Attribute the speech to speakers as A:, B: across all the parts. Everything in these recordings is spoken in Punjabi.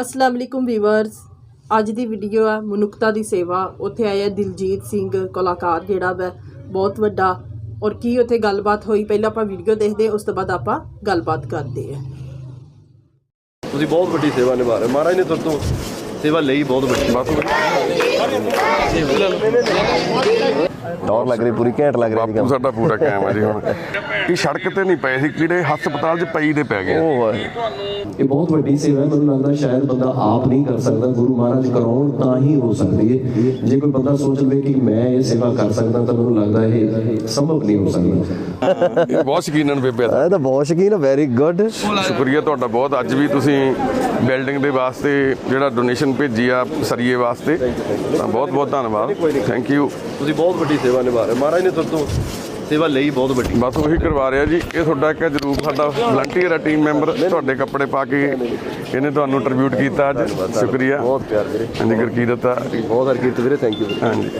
A: ਅਸਲਾਮ ਅਲੈਕੁਮ ਵੀਵਰਸ, ਅੱਜ ਦੀ ਵੀਡੀਓ ਹੈ ਮਨੁੱਖਤਾ ਦੀ ਸੇਵਾ। ਉੱਥੇ ਆਇਆ ਦਿਲਜੀਤ ਸਿੰਘ ਕਲਾਕਾਰ ਜਿਹੜਾ ਵਾ, ਬਹੁਤ ਵੱਡਾ। ਔਰ ਕੀ ਉੱਥੇ ਗੱਲਬਾਤ ਹੋਈ? ਪਹਿਲਾਂ ਆਪਾਂ ਵੀਡੀਓ ਦੇਖਦੇ ਉਸ ਤੋਂ ਬਾਅਦ ਆਪਾਂ ਗੱਲਬਾਤ ਕਰਦੇ ਹਾਂ।
B: ਤੁਸੀਂ ਬਹੁਤ ਵੱਡੀ ਸੇਵਾ ਨਿਭਾ ਰਹੇ ਹੋ। ਮਹਾਰਾਜ ਨੇ ਤੁਹਾਡੇ ਤੋਂ ਸੇਵਾ ਲਈ ਬਹੁਤ ਵੱਡੀ। ਬਸ
C: ਟੌਰ ਲੱਗ ਰਹੀ ਪੂਰੀ ਘੈਂਟ ਲੱਗ ਰਹੀ
D: ਬਾਪੂ ਸਾਡਾ ਪੂਰਾ ਕਾਇਮ ਹੈ ਜੀ ਹੁਣ। ਇਹ ਸੜਕ ਤੇ ਨਹੀਂ ਪਏ ਸੀ ਕੀੜੇ ਹਸਪਤਾਲ 'ਚ ਪਈ ਦੇ ਪੈ ਗਏ।
C: ਉਹ
E: ਇਹ ਬਹੁਤ ਵੱਡੀ ਸੇਵਾ ਹੈ ਮੈਨੂੰ ਲੱਗਦਾ ਸ਼ਾਇਦ ਬੰਦਾ ਆਪ ਨਹੀਂ ਕਰ ਸਕਦਾ ਗੁਰੂ ਮਹਾਰਾਜ ਕਰਾਉਣ ਤਾਂ ਹੀ ਹੋ ਸਕਦੀ ਹੈ। ਜੇ ਕੋਈ ਬੰਦਾ ਸੋਚ ਲਵੇ ਕਿ ਮੈਂ ਇਹ ਸੇਵਾ ਕਰ ਸਕਦਾ ਤਾਂ ਮੈਨੂੰ ਲੱਗਦਾ ਇਹ ਸੰਭਵ ਨਹੀਂ ਹੋ ਸਕਦਾ।
D: ਇਹ ਬਹੁਤ ਸ਼ਕੀਨਨ ਬੇਬੇ ਦਾ।
C: ਇਹ ਤਾਂ ਬਹੁਤ ਸ਼ਕੀਨ ਵੈਰੀ ਗੁੱਡ
D: ਸ਼ੁਕਰੀਆ ਤੁਹਾਡਾ ਬਹੁਤ। ਅੱਜ ਵੀ ਤੁਸੀਂ ਬਿਲਡਿੰਗ ਦੇ ਵਾਸਤੇ ਜਿਹੜਾ ਡੋਨੇਸ਼ਨ ਭੇਜੀ ਆ ਸਰੀਏ ਵਾਸਤੇ। ਤਾਂ ਬਹੁਤ ਬਹੁਤ ਧੰਨਵਾਦ। ਥੈਂਕ ਯੂ
B: ਤੁਸੀਂ ਬਹੁਤ ਵੱਡੀ ਸੇਵਾ ਨਿਭਾ ਰਹੇ। ਮਹਾਰਾਜ ਨੇ ਤੁਹਾਡੇ ਤੋਂ ਸੇਵਾ ਲਈ ਬਹੁਤ ਵੱਡੀ।
D: ਬਸ ਉਹੀ ਕਰਵਾ ਰਿਹਾ ਜੀ। ਇਹ ਤੁਹਾਡਾ ਇੱਕ ਜਰੂਰ ਸਾਡਾ ਵਲੰਟੀਅਰ ਹੈ ਟੀਮ ਮੈਂਬਰ ਤੁਹਾਡੇ ਕੱਪੜੇ ਪਾ ਕੇ ਇਹਨੇ ਤੁਹਾਨੂੰ ਟ੍ਰਿਬਿਊਟ ਕੀਤਾ ਅੱਜ। ਸ਼ੁਕਰੀਆ।
B: ਬਹੁਤ ਪਿਆਰ ਵੀਰੇ।
D: ਹਾਂਜੀ ਗੁਰਕੀਰਤ ਆ।
B: ਬਹੁਤ ਹਰਕੀਰਤ ਵੀਰੇ ਥੈਂਕ ਯੂ
D: ਹਾਂਜੀ।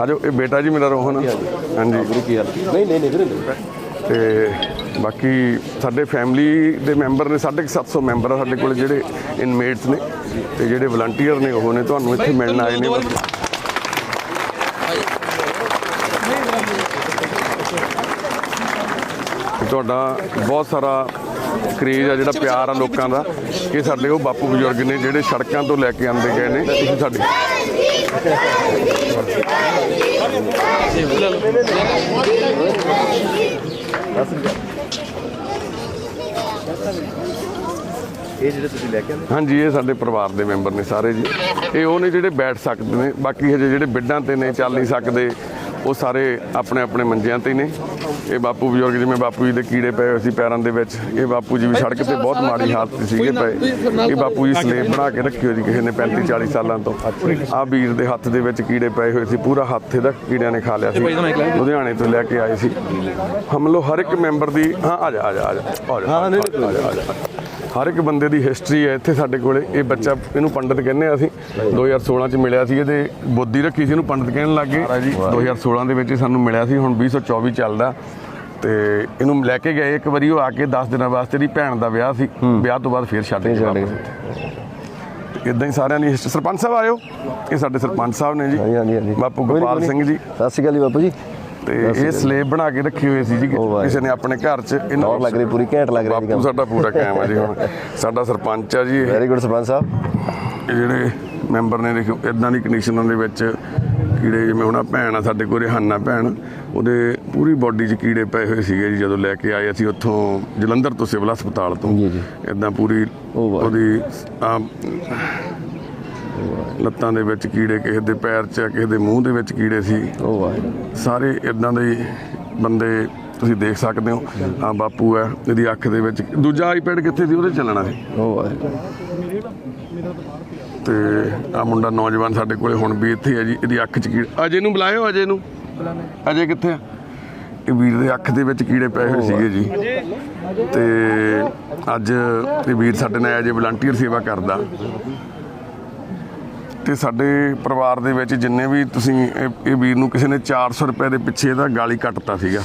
D: ਆਜੋ ਇਹ ਬੇਟਾ ਜੀ ਮੇਰਾ ਰੋਹਨ ਹਾਂਜੀ
B: ਵੀਰੇ ਕੀ ਹਾਲ? ਨਹੀਂ ਨਹੀਂ ਨਹੀਂ ਵੀਰੇ ਨਹੀਂ।
D: ਤੇ ਬਾਕੀ ਸਾਡੇ ਫੈਮਿਲੀ ਦੇ ਮੈਂਬਰ ਨੇ 750 ਮੈਂਬਰ ਆ ਸਾਡੇ ਕੋਲ ਜਿਹੜੇ ਇਨਮੇਟਸ ਨੇ। ਤੇ ਜਿਹੜੇ ਵਲੰਟੀਅਰ ਨੇ ਉਹ ਨੇ ਤੁਹਾਨੂੰ ਇੱਥੇ ਮਿਲਣ ਆਏ ਨੇ ਤੁਹਾਡਾ ਬਹੁਤ ਸਾਰਾ ਕਰੇਜ ਆ ਜਿਹੜਾ ਪਿਆਰ ਆ ਲੋਕਾਂ ਦਾ। ਕਿ ਸਾਡੇ ਉਹ ਬਾਪੂ ਬਜ਼ੁਰਗ ਨੇ ਜਿਹੜੇ ਸੜਕਾਂ ਤੋਂ ਲੈ ਕੇ ਆਂਦੇ ਗਏ ਨੇ। ਤੁਸੀਂ ਸਾਡੇ
B: ਇਹ ਜਿਹੜੇ ਤੁਸੀਂ ਲੈ ਕੇ ਆਏ
D: ਹਾਂਜੀ ਇਹ ਸਾਡੇ ਪਰਿਵਾਰ ਦੇ ਮੈਂਬਰ ਨੇ ਸਾਰੇ ਜੀ। ਇਹ ਉਹ ਨੇ ਜਿਹੜੇ ਬੈਠ ਸਕਦੇ ਨੇ। ਬਾਕੀ ਹਜੇ ਜਿਹੜੇ ਬਿੱਡਾਂ ਤੇ ਨੇ ਚੱਲ ਨਹੀਂ ਸਕਦੇ ਉਹ ਸਾਰੇ ਆਪਣੇ ਆਪਣੇ ਮੰਜਿਆਂ ਤੇ ਨੇ। ਇਹ ਬਾਪੂ ਬਜ਼ੁਰਗ ਜਿਵੇਂ ਬਾਪੂ ਜੀ ਦੇ ਕੀੜੇ ਪਏ ਹੋਏ ਸੀ ਪੈਰਾਂ ਦੇ ਵਿੱਚ ਇਹ ਬਾਪੂ ਜੀ ਵੀ ਸੜਕ ਤੇ ਬਹੁਤ ਮਾੜੀ ਹਾਲਤ ਸੀਗੇ ਪਏ। ਇਹ ਬਾਪੂ ਜੀ ਸਲੇਬ ਬਣਾ ਕੇ ਰੱਖੀ ਹੋਈ ਸੀ ਕਿਸੇ ਨੇ 35 40 ਸਾਲਾਂ ਤੋਂ। ਆ ਵੀਰ ਦੇ ਹੱਥ ਦੇ ਵਿੱਚ ਕੀੜੇ ਪਏ ਹੋਏ ਸੀ ਪੂਰਾ ਹੱਥ ਇਹਦਾ ਕੀੜਿਆਂ ਨੇ ਖਾ ਲਿਆ ਸੀ। ਲੁਧਿਆਣੇ ਤੋਂ ਲੈ ਕੇ ਆਏ ਸੀ। ਹਮਲੋ ਹਰ ਇੱਕ ਮੈਂਬਰ ਦੀ ਹਾਂ ਆ ਜਾ ਆ ਜਾ ਆ ਜਾ ਆ ਜਾ ਹਾਂ ਨਹੀਂ ਆ ਜਾ ਆ ਜਾ। ਹਰ ਇੱਕ ਬੰਦੇ ਦੀ ਹਿਸਟਰੀ ਹੈ ਇੱਥੇ ਸਾਡੇ ਕੋਲੇ। ਇਹ ਬੱਚਾ ਇਹਨੂੰ ਪੰਡਤ ਕਹਿੰਦੇ ਆ ਅਸੀਂ। 2016 ਚ ਮਿਲਿਆ ਸੀ ਇਹਦੇ ਬੁੱਧੀ ਰੱਖੀ ਸੀ ਇਹਨੂੰ ਪੰਡਤ ਕਹਿਣ ਲੱਗੇ 2016 ਦੇ ਵਿੱਚ ਸਾਨੂੰ ਮਿਲਿਆ ਸੀ ਹੁਣ 2024 ਚੱਲਦਾ। ਤੇ ਇਹਨੂੰ ਲੈ ਕੇ ਗਏ ਇੱਕ ਵਾਰੀ ਉਹ ਆ ਕੇ 10 ਦਿਨਾਂ ਵਾਸਤੇ ਇਹਦੀ ਭੈਣ ਦਾ ਵਿਆਹ ਸੀ। ਵਿਆਹ ਤੋਂ ਬਾਅਦ ਫੇਰ ਛੱਡ ਕੇ ਇਦਾਂ ਹੀ ਸਾਰਿਆਂ ਦੀ ਸਰਪੰਚ ਸਾਹਿਬ ਆਇਓ। ਇਹ ਸਾਡੇ ਸਰਪੰਚ ਸਾਹਿਬ ਨੇ
C: ਹਾਂਜੀ, ਹਾਂਜੀ, ਹਾਂਜੀ।
D: ਜੀ ਬਾਪੂ ਗੋਪਾਲ। ਸਿੰਘ ਜੀ।
C: ਸਤਿ ਸ਼੍ਰੀ ਅਕਾਲ ਜੀ ਬਾਪੂ ਜੀ।
D: ਤੇ ਇਹ ਸਲੇਬ ਬਣਾ ਕੇ ਰੱਖੀ ਹੋਈ ਸੀ ਜੀ। ਕਿਸੇ ਨੇ ਆਪਣੇ ਘਰ 'ਚ
C: ਟੌਰ ਲੱਗ ਰਹੀ ਪੂਰੀ ਘੈਂਟ ਲੱਗ ਰਹੀ
D: ਬਾਪੂ ਸਾਡਾ ਪੂਰਾ ਕਾਇਮ ਹੈ ਜੀ ਹੁਣ ਸਾਡਾ ਸਰਪੰਚ ਆ ਜੀ
C: ਵੈਰੀ ਗੁੱਡ ਸਰਪੰਚ ਸਾਹਿਬ
D: ਇਹ ਜਿਹੜੇ ਮੈਂਬਰ ਨੇ ਦੇਖੋ ਇਦਾਂ ਦੀ ਕੰਡੀਸ਼ਨਾਂ ਦੇ ਵਿੱਚ ਕੀੜੇ ਜਿਵੇਂ ਹੁਣ ਆਹ ਭੈਣ ਆ ਸਾਡੇ ਕੋਲ ਰਿਹਾਨਾ ਭੈਣ ਉਹਦੇ ਪੂਰੀ ਬਾਡੀ 'ਚ ਕੀੜੇ ਪਏ ਹੋਏ ਸੀਗੇ ਜੀ ਜਦੋਂ ਲੈ ਕੇ ਆਏ ਅਸੀਂ ਉੱਥੋਂ ਜਲੰਧਰ ਤੋਂ ਸਿਵਲ ਹਸਪਤਾਲ ਤੋਂ
C: ਜੀ, ਜੀ।
D: ਇਦਾਂ ਪੂਰੀ। ਉਹਦੀ ਲੱਤਾਂ ਦੇ ਵਿੱਚ ਕੀੜੇ ਕਿਸੇ ਦੇ ਪੈਰ 'ਚ ਕਿਸੇ ਦੇ ਮੂੰਹ ਦੇ ਵਿੱਚ ਕੀੜੇ ਸੀ।
C: ਉਹ ਵਾਹ
D: ਸਾਰੇ ਇਦਾਂ ਦੇ ਬੰਦੇ ਤੁਸੀਂ ਦੇਖ ਸਕਦੇ ਹੋ। ਆ ਬਾਪੂ ਹੈ ਇਹਦੀ ਅੱਖ ਦੇ ਵਿੱਚ ਦੂਜਾ ਆਈਪੈਡ ਕਿੱਥੇ ਸੀ? ਉਹਦੇ ਚੱਲਣਾ ਸੀ।
C: ਉਹ ਵਾਹ
D: ਤੇ ਆ ਮੁੰਡਾ ਨੌਜਵਾਨ ਸਾਡੇ ਕੋਲੇ ਹੁਣ ਵੀ ਇੱਥੇ ਹੈ ਜੀ ਇਹਦੀ ਅੱਖ 'ਚ ਕੀੜੇ ਅਜੇ ਨੂੰ ਬੁਲਾਇਓ ਅਜੇ ਨੂੰ। ਅਜੇ ਕਿੱਥੇ ਆ? ਇਹ ਵੀਰ ਦੇ ਅੱਖ ਦੇ ਵਿੱਚ ਕੀੜੇ ਪਏ ਹੋਏ ਸੀਗੇ ਜੀ। ਤੇ ਅੱਜ ਇਹ ਵੀਰ ਸਾਡੇ ਨਾਲ ਅਜੇ ਵਲੰਟੀਅਰ ਸੇਵਾ ਕਰਦਾ। ਤੇ ਸਾਡੇ ਪਰਿਵਾਰ ਦੇ ਵਿੱਚ ਜਿੰਨੇ ਵੀ ਤੁਸੀਂ ਇਹ ਇਹ ਵੀਰ ਨੂੰ ਕਿਸੇ ਨੇ 400 ਰੁਪਏ ਦੇ ਪਿੱਛੇ ਇਹਦਾ ਗਾਲੀ ਕੱਟਤਾ ਸੀਗਾ।